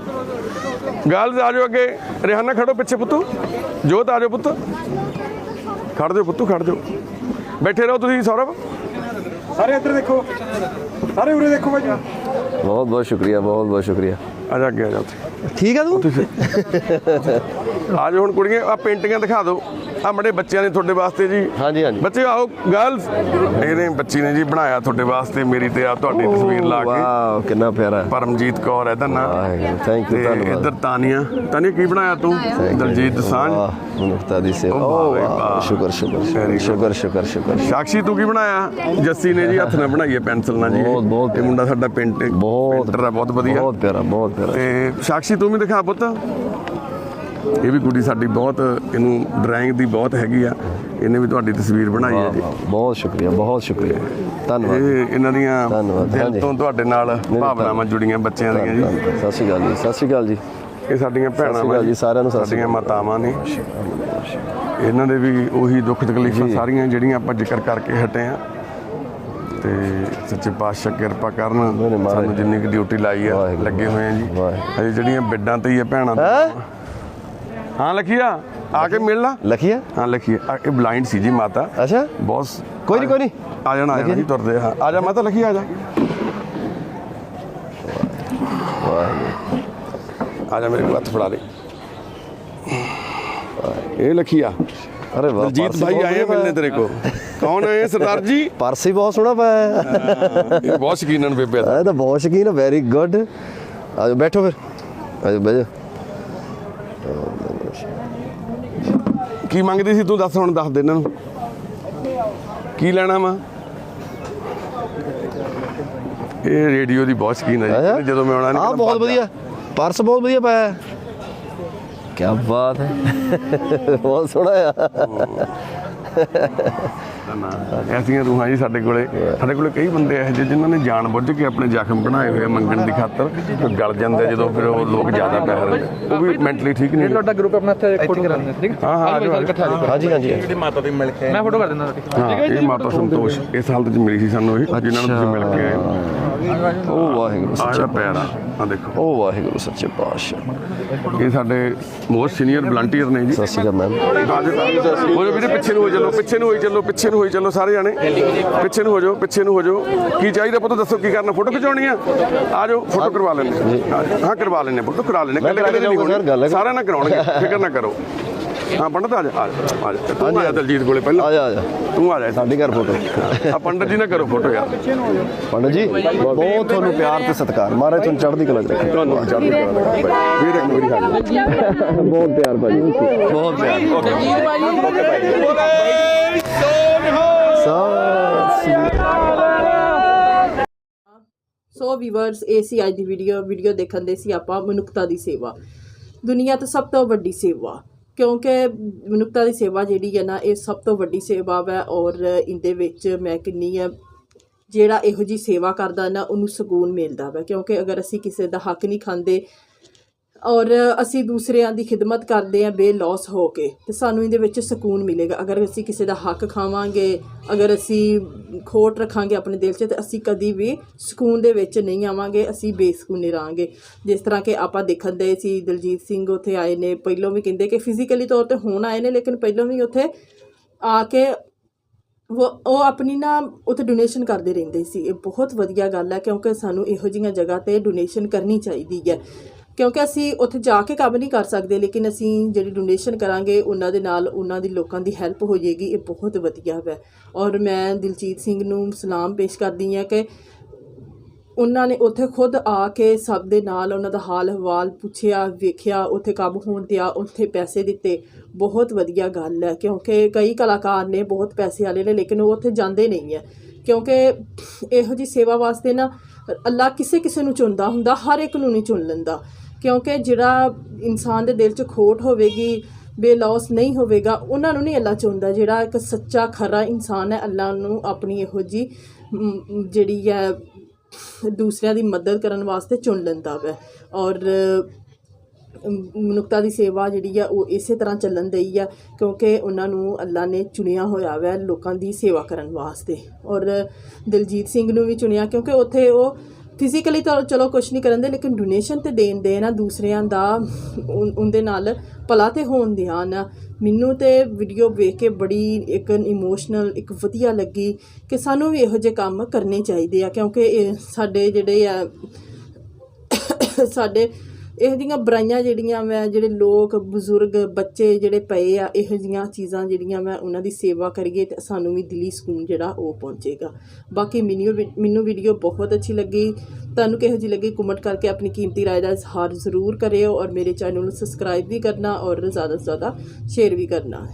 D: ਗਰਲਸ ਆ ਜਾਓ ਅੱਗੇ। ਰਿਹਾਨਾ ਖੜੋ ਪਿੱਛੇ ਪੁੱਤੂ। ਜੋਤ ਆ ਜਾਓ ਪੁੱਤ। ਖੜ ਜਾਓ ਪੁੱਤੂ ਖੜ ਜਾਓ। ਬੈਠੇ ਰਹੋ ਤੁਸੀਂ ਸੌਰਵ।
B: ਸਾਰੇ ਇੱਧਰ ਦੇਖੋ। ਸਾਰੇ ਉਰੇ ਦੇਖੋ ਭਾਜੀ
C: ਬਹੁਤ ਬਹੁਤ ਸ਼ੁਕਰੀਆ ਬਹੁਤ ਬਹੁਤ ਸ਼ੁਕਰੀਆ।
D: ਆ ਜਾ ਅੱਗੇ ਆ ਜਾ ਉੱਥੇ।
C: ਠੀਕ ਆ ਤੂੰ?
D: ਆ ਜਾਓ ਹੁਣ ਕੁੜੀਆਂ ਆ ਪੇਂਟਿੰਗਾਂ ਦਿਖਾ ਦਿਓ। ਆ ਮੜੇ ਬੱਚਿਆਂ ਨੇ ਤੁਹਾਡੇ ਵਾਸਤੇ ਜੀ।
C: ਹਾਂਜੀ ਹਾਂਜੀ।
D: ਬੱਚੇ ਆਓ ਗਰਲਸ ਇਹਨੇ ਬੱਚੀ ਨੇ ਜੀ ਬਣਾਇਆ ਤੁਹਾਡੇ ਵਾਸਤੇ ਮੇਰੀ ਤੇ ਆ ਤੁਹਾਡੀ ਤਸਵੀਰ ਲਾ ਕੇ।
C: ਵਾਓ ਕਿੰਨਾ ਪਿਆਰਾ।
D: ਪਰਮਜੀਤ ਕੌਰ ਹੈ ਨਾਮ
C: ਵਾਹਿਗੁਰੂ ਥੈਂਕ ਯੂ ਧੰਨਵਾਦ।
D: ਇੱਧਰ ਤਾਨੀਆ। ਤਾਨੀਆ ਕੀ ਬਣਾਇਆ ਤੂੰ? ਦਲਜੀਤ ਦਸਾਂਝ।
C: ਵਾਹ ਮਨੁੱਖਤਾ ਦੀ ਸੇਵਾ। ਓ। ਸ਼ੁਕਰ ਸ਼ੁਕਰ ਸ਼ੁਕਰ. ਸ਼ੁਕਰ ਸ਼ੁਕਰ
D: ਸਾਕਸ਼ੀ ਤੂੰ ਕੀ ਬਣਾਇਆ? ਜੱਸੀ ਨੇ ਜੀ ਹੱਥ ਨਾਲ ਬਣਾਈ ਹੈ ਪੈਨਸਲ ਨਾਲ ਜੀ।
C: ਬਹੁਤ- ਬਹੁਤ
D: ਇਹ ਮੁੰਡਾ ਸਾਡਾ ਪੇਂਟ
C: ਬਹੁਤ
D: ਪੇਂਟਰ ਬਹੁਤ ਵਧੀਆ।
C: ਬਹੁਤ ਪਿਆਰਾ ਬਹੁਤ ਪਿਆਰਾ।
D: ਤੇ ਸਾਕਸ਼ੀ ਤੂੰ ਵੀ ਦਿਖਾ ਪੁੱਤ। ਇਹ ਵੀ ਕੁੜੀ ਸਾਡੀ ਬਹੁਤ ਇਹਨੂੰ ਡਰਾਇੰਗ ਦੀ ਬਹੁਤ ਹੈਗੀ ਆ ਇਹਨੇ ਵੀ ਤੁਹਾਡੀ ਤਸਵੀਰ ਬਣਾਈ ਹੈ ਜੀ
C: ਬਹੁਤ ਸ਼ੁਕਰੀਆ ਬਹੁਤ ਸ਼ੁਕਰੀਆ ਧੰਨਵਾਦ
D: ਇਹ ਇਹਨਾਂ ਦੀਆਂ
C: ਧੰਨਵਾਦ,
D: ਦਿਲ
C: ਹਾਂਜੀ।
D: ਤੋਂ ਤੁਹਾਡੇ ਨਾਲ ਭਾਵਨਾਵਾਂ ਜੁੜੀਆਂ ਬੱਚਿਆਂ ਦੀਆਂ ਜੀ।
C: ਸਤਿ ਸ਼੍ਰੀ ਅਕਾਲ ਜੀ ਸਤਿ ਸ਼੍ਰੀ ਅਕਾਲ ਜੀ
D: ਇਹ ਸਾਡੀਆਂ ਭੈਣਾਂ
C: ਅਕਾਲ ਜੀ, ਸਾਰਿਆਂ ਨੂੰ ਸਤਿ ਸ਼੍ਰੀ
D: ਸਾਡੀਆਂ
C: ਅਕਾਲ।
D: ਮਾਤਾਵਾਂ ਨੇ ਇਹਨਾਂ ਦੇ ਵੀ ਉਹੀ ਦੁੱਖ ਤਕਲੀਫਾਂ। ਸਾਰੀਆਂ ਜਿਹੜੀਆਂ ਆਪਾਂ ਜ਼ਿਕਰ ਕਰਕੇ ਹਟੇ ਆ ਤੇ ਸੱਚੇ ਪਾਤਸ਼ਾਹ ਕਿਰਪਾ ਕਰਨ
C: ਮਹਾਰਾਜ।
D: ਸਾਨੂੰ ਜਿੰਨੀ ਕੁ ਡਿਊਟੀ ਲਾਈ ਆ
C: ਵਾਹਿਗੁਰੂ।
D: ਲੱਗੇ ਹੋਏ ਆ ਜੀ
C: ਵਾਹਿਗੁਰੂ।
D: ਹਜੇ ਜਿਹੜੀਆਂ ਬਿੱਡਾਂ ਤੇ ਹੀ ਆ ਭੈਣਾਂ।
C: ਹੈਂ?
D: ਹਾਂ ਲਖੀਆ। ਆ ਕੇ ਮਿਲ ਲਾ।
C: ਲਖੀਆ?
D: ਹਾਂ ਲਖੀਆ। ਇਹ ਬਲਾਈਂਡ ਸੀ ਜੀ ਮਾਤਾ।
C: ਅੱਛਾ।
D: ਬਹੁਤ
C: ਕੋਈ ਨਹੀਂ ਕੋਈ ਨਹੀਂ
D: ਆ ਜਾਣਾ ਆ ਜਾਣਾ ਜੀ ਤੁਰਦੇ ਹਾਂ ਆ ਜਾ ਮਾਤਾ ਲਖੀਆ ਆ ਜਾ। ਆ ਜਾ ਮੇਰੇ ਕੋਲ ਹੱਥ ਫੜਾ ਦੇ। ਇਹ ਲਖੀਆ।
C: ਅਰੇ ਵਾਹ
D: ਦਲਜੀਤ ਭਾਈ ਆਏ ਮਿਲਨੇ ਤੇਰੇ ਕੋ ਕੌਣ ਆ ਸਰਦਾਰ ਜੀ।
C: ਪਰਸ ਹੀ ਬਹੁਤ ਸੋਹਣਾ ਪਾਇਆ ਹੈ।
D: ਇਹ ਬਹੁਤ ਸ਼ਕੀਨਨ ਬੇਬੇ ਦਾ।
C: ਇਹ ਤਾਂ ਬਹੁਤ ਸ਼ਕੀਨ ਹੈ ਵੈਰੀ ਗੁੱਡ ਆਜੋ ਬੈਠੋ ਫਿਰ। ਆਜੋ ਬੈਜੋ
D: ਕੀ ਮੰਗਦੀ ਸੀ ਤੂੰ ਦੱਸ ਹੁਣ ਦੱਸ ਦੇ ਇਹਨਾਂ ਨੂੰ। ਕੀ ਲੈਣਾ ਵਾ? ਇਹ ਰੇਡੀਓ ਦੀ ਬਹੁਤ ਸ਼ਕੀਨ ਹੈ ਜੀ। ਜਦੋਂ ਮੈਂ ਆਉਣਾ
C: ਹਾਂ ਬਹੁਤ ਵਧੀਆ। ਪਰਸ ਬਹੁਤ ਵਧੀਆ ਪਾਇਆ। ਕੀ ਬਾਤ ਹੈ। ਬਹੁਤ ਸੋਹਣਾ ਆ।
D: ਐਸੀਆਂ ਰੂਹਾਂ ਜੀ ਸਾਡੇ ਕੋਲੇ। ਸਾਡੇ ਕੋਲੇ ਕਈ ਬੰਦੇ ਇਹੋ ਜਿਹੇ ਜਿਨ੍ਹਾਂ ਨੇ ਜਾਣ ਬੁੱਝ ਕੇ ਆਪਣੇ ਜ਼ਖਮ ਬਣਾਏ ਹੋਏ ਆ ਮੰਗਣ ਦੀ ਖਾਤਰ। ਗਲ ਜਾਂਦੇ ਜਦੋਂ ਫਿਰ ਉਹ ਲੋਕ ਜ਼ਿਆਦਾ ਪੈਸੇ ਉਹ ਵੀ ਮੈਂਟਲੀ ਠੀਕ ਨਹੀਂ
G: ਤੁਹਾਡਾ ਗਰੁੱਪ ਆਪਣਾ ਇੱਥੇ ਫੋਟੋ ਕਰਾਉਂਦੇ ਠੀਕ?
D: ਹਾਂ ਹਾਂ ਆ ਜਾਓ, ਆ ਜਾਓ।
C: ਹਾਂਜੀ ਹਾਂਜੀ।
G: ਮੈਂ ਫੋਟੋ ਕਰ ਦਿੰਦਾ ਤੁਹਾਡੀ।
D: ਹਾਂ ਇਹ ਮਾਤਾ ਸੰਤੋਸ਼। ਇਸ ਹਾਲਤ 'ਚ ਮਿਲੀ ਸੀ ਸਾਨੂੰ ਇਹ। ਜਿਨ੍ਹਾਂ ਨੂੰ ਤੁਸੀਂ ਮਿਲ ਕੇ ਆਏ ਹੋ।
C: ਉਹ ਵਾਹਿਗੁਰੂ ਸੱਚੇ
D: ਪੈਰ ਆ ਦੇਖੋ।
C: ਉਹ ਵਾਹਿਗੁਰੂ ਸੱਚੇ ਪਾਤਸ਼ਾਹ।
D: ਇਹ ਸਾਡੇ ਮੋਸਟ ਸੀਨੀਅਰ ਵਲੰਟੀਅਰ ਨੇ ਜੀ।
C: ਸਤਿ ਸ਼੍ਰੀ ਅਕਾਲ ਮੈਮ।
D: ਹੋ ਜਾਓ ਵੀਰੇ ਪਿੱਛੇ ਨੂੰ ਹੋ ਚੱਲੋ ਪਿੱਛੇ ਨੂੰ ਹੋਈ ਚੱਲੋ ਪਿੱਛੇ ਨੂੰ ਹੋਈ ਚੱਲੋ ਸਾਰੇ ਜਾਣੇ। ਪਿੱਛੇ ਨੂੰ ਹੋ ਜਾਓ ਪਿੱਛੇ ਨੂੰ ਹੋ ਜਾਓ। ਕੀ ਚਾਹੀਦਾ ਪੁੱਤ? ਦੱਸੋ ਕੀ ਕਰਨਾ? ਫੋਟੋ ਖਿਚਾਉਣੀ ਆ? ਆ ਜਾਓ ਫੋਟੋ ਕਰਵਾ ਲੈਣੇ ਹਾਂ ਕਰਵਾ ਲੈਣੇ ਫੋਟੋ ਕਰਾ ਲੈਣੇ
C: ਮੈਂ ਕਰਾ ਕੇ
D: ਨਹੀਂ
C: ਜਾਊਂਗਾ ਸਰ, ਗੱਲ ਹੈ।
D: ਸਾਰਿਆਂ ਨਾਲ ਕਰਾਉਣਗੇ ਫਿਕਰ ਨਾ ਕਰੋ। ਹਾਂ ਪੰਡਤ ਆ ਜਾ ਆ ਜਾ ਆ ਜਾ। ਤੂੰ ਆ ਜਾ। ਦਲਜੀਤ ਕੋਲੇ
C: ਆ
D: ਪਹਿਲਾਂ
C: ਜਾ ਆ ਜਾ।
D: ਤੂੰ ਆ ਜਾ
C: ਸਾਡੇ ਘਰ ਫੋਟੋ।
D: ਆ ਪੰਡਤ ਜੀ ਨਾਲ ਕਰੋ ਫੋਟੋ ਯਾਰ।
C: ਪੰਡਤ ਜੀ ਬਹੁਤ ਤੁਹਾਨੂੰ ਪਿਆਰ ਤੇ ਸਤਿਕਾਰ। ਮਹਾਰਾਜ ਤੁਹਾਨੂੰ ਚੜ੍ਹਦੀ ਕਲਾ ਚ ਰੱਖੇ।
D: ਤੁਹਾਨੂੰ ਚੜ੍ਹਦੀ ਕਲਾ ਦੇ ਵੀਰ ਇੱਕ ਮੇਰੀ ਹਾਜ਼ਰੀ
C: ਬਹੁਤ ਪਿਆਰ ਭਾਜੀ ਬਹੁਤ ਪਿਆਰ। ਸਤਿ ਸ਼੍ਰੀ ਅਕਾਲ
A: ਸੋ ਵੀਵਰਸ ਇਹ ਸੀ ਅੱਜ ਦੀ ਵੀਡੀਓ ਵੀਡੀਓ ਦੇਖਣ ਦੇ ਸੀ ਆਪਾਂ ਮਨੁੱਖਤਾ ਦੀ ਸੇਵਾ। ਦੁਨੀਆ ਤੋਂ ਸਭ ਤੋਂ ਵੱਡੀ ਸੇਵਾ। ਕਿਉਂਕਿ ਮਨੁੱਖਤਾ ਦੀ ਸੇਵਾ ਜਿਹੜੀ ਹੈ ਨਾ, ਇਹ ਸਭ ਤੋਂ ਵੱਡੀ ਸੇਵਾ ਹੈ ਔਰ ਇਹਦੇ ਵਿੱਚ ਮੈਂ ਕਿੰਨੀ ਹੈ ਜਿਹੜਾ ਇਹੋ ਜੀ ਸੇਵਾ ਕਰਦਾ ਨਾ, ਉਹਨੂੰ ਸਕੂਨ ਮਿਲਦਾ ਵਾ। ਕਿਉਂਕਿ ਅਗਰ ਅਸੀਂ ਕਿਸੇ ਦਾ ਹੱਕ ਨਹੀਂ ਖਾਂਦੇ ਔਰ ਅਸੀਂ ਦੂਸਰਿਆਂ ਦੀ ਖਿਦਮਤ ਕਰਦੇ ਆਂ ਬੇਲੌਸ ਹੋ ਕੇ। ਤੇ ਸਾਨੂੰ ਇਹਦੇ ਵਿੱਚ ਸਕੂਨ ਮਿਲੇਗਾ। ਅਗਰ ਅਸੀਂ ਕਿਸੇ ਦਾ ਹੱਕ ਖਾਵਾਂਗੇ, ਅਗਰ ਅਸੀਂ ਖੋਟ ਰੱਖਾਂਗੇ ਆਪਣੇ ਦਿਲ 'ਚ, ਤੇ ਅਸੀਂ ਕਦੀ ਵੀ ਸਕੂਨ ਦੇ ਵਿੱਚ ਨਹੀਂ ਆਵਾਂਗੇ, ਅਸੀਂ ਬੇਸਕੂਨੇ ਰਹਾਂਗੇ। ਜਿਸ ਤਰ੍ਹਾਂ ਕਿ ਆਪਾਂ ਦੇਖਣ ਦੇ ਸੀ, ਦਲਜੀਤ ਸਿੰਘ ਉੱਥੇ ਆਏ ਨੇ, ਪਹਿਲਾਂ ਵੀ ਕਹਿੰਦੇ ਕਿ ਫਿਜ਼ੀਕਲੀ ਤੌਰ ਤੇ ਹੁਣ ਆਏ ਨੇ, ਲੇਕਿਨ ਪਹਿਲਾਂ ਵੀ ਉੱਥੇ ਆ ਕੇ ਉਹ ਉਹ ਆਪਣੀ ਨਾ ਉੱਥੇ ਡੋਨੇਸ਼ਨ ਕਰਦੇ ਰਹਿੰਦੇ ਸੀ। ਇਹ ਬਹੁਤ ਵਧੀਆ ਗੱਲ ਹੈ, ਕਿਉਂਕਿ ਸਾਨੂੰ ਇਹੋ ਜਿਹੀਆਂ ਜਗ੍ਹਾ ਤੇ ਡੋਨੇਸ਼ਨ ਕਰਨੀ ਚਾਹੀਦੀ ਹੈ। ਕਿਉਂਕਿ ਅਸੀਂ ਉੱਥੇ ਜਾ ਕੇ ਕੰਮ ਨਹੀਂ ਕਰ ਸਕਦੇ, ਲੇਕਿਨ ਅਸੀਂ ਜਿਹੜੀ ਡੋਨੇਸ਼ਨ ਕਰਾਂਗੇ, ਉਹਨਾਂ ਦੇ ਨਾਲ ਉਹਨਾਂ ਦੀ ਲੋਕਾਂ ਦੀ ਹੈਲਪ ਹੋ ਜਾਏਗੀ, ਇਹ ਬਹੁਤ ਵਧੀਆ ਹੈ ਔਰ ਮੈਂ ਦਿਲਜੀਤ ਸਿੰਘ ਨੂੰ ਸਲਾਮ ਪੇਸ਼ ਕਰਦੀ ਹਾਂ ਕਿ ਉਹਨਾਂ ਨੇ ਉੱਥੇ ਖੁਦ ਆ ਕੇ ਸਭ ਦੇ ਨਾਲ ਉਹਨਾਂ ਦਾ ਹਾਲ ਹਵਾਲ ਪੁੱਛਿਆ, ਵੇਖਿਆ, ਉੱਥੇ ਕੰਮ ਹੋਣ ਦਿਆ, ਉੱਥੇ ਪੈਸੇ ਦਿੱਤੇ। ਬਹੁਤ ਵਧੀਆ ਗੱਲ ਹੈ, ਕਿਉਂਕਿ ਕਈ ਕਲਾਕਾਰ ਨੇ ਬਹੁਤ ਪੈਸੇ ਵਾਲੇ ਨੇ, ਲੇਕਿਨ ਉਹ ਉੱਥੇ ਜਾਂਦੇ ਨਹੀਂ ਹੈ। ਕਿਉਂਕਿ ਇਹੋ ਜੀ ਸੇਵਾ ਵਾਸਤੇ ਨਾ ਅੱਲਾ ਕਿਸੇ ਕਿਸੇ ਨੂੰ ਚੁਣਦਾ ਹੁੰਦਾ, ਹਰ ਇੱਕ ਨੂੰ ਨਹੀਂ ਚੁਣ ਲੈਂਦਾ। ਕਿਉਂਕਿ ਜਿਹੜਾ ਇਨਸਾਨ ਦੇ ਦਿਲ 'ਚ ਖੋਟ ਹੋਵੇਗੀ, ਬੇਲੌਸ ਨਹੀਂ ਹੋਵੇਗਾ, ਉਹਨਾਂ ਨੂੰ ਨਹੀਂ ਅੱਲਾ ਚੁਣਦਾ। ਜਿਹੜਾ ਇੱਕ ਸੱਚਾ, ਖਰਾ ਇਨਸਾਨ ਹੈ, ਅੱਲਾ ਨੂੰ ਆਪਣੀ ਇਹੋ ਜੀ ਜਿਹੜੀ ਹੈ, ਦੂਸਰਿਆਂ ਦੀ ਮਦਦ ਕਰਨ ਵਾਸਤੇ ਚੁਣ ਲੈਂਦਾ ਵੈ। ਔਰ ਮਨੁੱਖਤਾ ਦੀ ਸੇਵਾ ਜਿਹੜੀ ਆ ਉਹ ਇਸੇ ਤਰ੍ਹਾਂ ਚੱਲਣ ਦਈ ਆ, ਕਿਉਂਕਿ ਉਹਨਾਂ ਨੂੰ ਅੱਲਾ ਨੇ ਚੁਣਿਆ ਹੋਇਆ ਵੈ ਲੋਕਾਂ ਦੀ ਸੇਵਾ ਕਰਨ ਵਾਸਤੇ। ਔਰ ਦਿਲਜੀਤ ਸਿੰਘ ਨੂੰ ਵੀ ਚੁਣਿਆ, ਕਿਉਂਕਿ ਉੱਥੇ ਉਹ ਫਿਜ਼ੀਕਲੀ ਤਾਂ ਚਲੋ ਕੁਝ ਨਹੀਂ ਕਰਨ ਦੇ, ਲੇਕਿਨ ਡੋਨੇਸ਼ਨ ਤੇ ਦੇਣ ਦੇ ਨਾ ਦੂਸਰਿਆਂ ਦਾ ਉਨ- ਉਹਦੇ ਨਾਲ ਭਲਾ ਤੇ ਹੋਣ ਦਿਆਂ ਨਾ। ਮੈਨੂੰ ਤੇ ਵੀਡੀਓ ਵੇਖ ਕੇ ਬੜੀ ਇੱਕ ਇਮੋਸ਼ਨਲ ਇੱਕ ਵਧੀਆ ਲੱਗੀ ਕਿ ਸਾਨੂੰ ਵੀ ਇਹੋ ਜਿਹੇ ਕੰਮ ਕਰਨੇ ਚਾਹੀਦੇ ਆ, ਕਿਉਂਕਿ ਇਹ ਸਾਡੇ ਜਿਹੜੇ ਆ, ਸਾਡੇ ਇਹੋ ਜਿਹੀਆਂ ਬੁਰਾਈਆਂ ਜਿਹੜੀਆਂ ਮੈਂ ਜਿਹੜੇ ਲੋਕ ਬਜ਼ੁਰਗ ਬੱਚੇ ਜਿਹੜੇ ਪਏ ਆ ਇਹੋ ਜਿਹੀਆਂ ਚੀਜ਼ਾਂ ਜਿਹੜੀਆਂ ਮੈਂ ਉਹਨਾਂ ਦੀ ਸੇਵਾ ਕਰੀਏ ਤੇ ਸਾਨੂੰ ਵੀ ਦਿਲੀ ਸਕੂਨ ਜਿਹੜਾ ਉਹ ਪਹੁੰਚੇਗਾ ਬਾਕੀ ਮੈਨੂੰ ਵੀ- ਮੈਨੂੰ ਵੀਡੀਓ ਬਹੁਤ ਅੱਛੀ ਲੱਗੀ ਤੁਹਾਨੂੰ ਕਿਹੋ ਜਿਹੀ ਲੱਗੀ ਕਮੈਂਟ ਕਰਕੇ ਆਪਣੀ ਕੀਮਤੀ رائے ਦਾ ਇਜ਼ਹਾਰ ਜ਼ਰੂਰ ਕਰਿਓ ਔਰ ਮੇਰੇ ਚੈਨਲ ਨੂੰ ਸਬਸਕ੍ਰਾਈਬ ਵੀ ਕਰਨਾ ਔਰ ਜ਼ਿਆਦਾ ਤੋਂ ਜ਼ਿਆਦਾ ਸ਼ੇਅਰ ਵੀ ਕਰਨਾ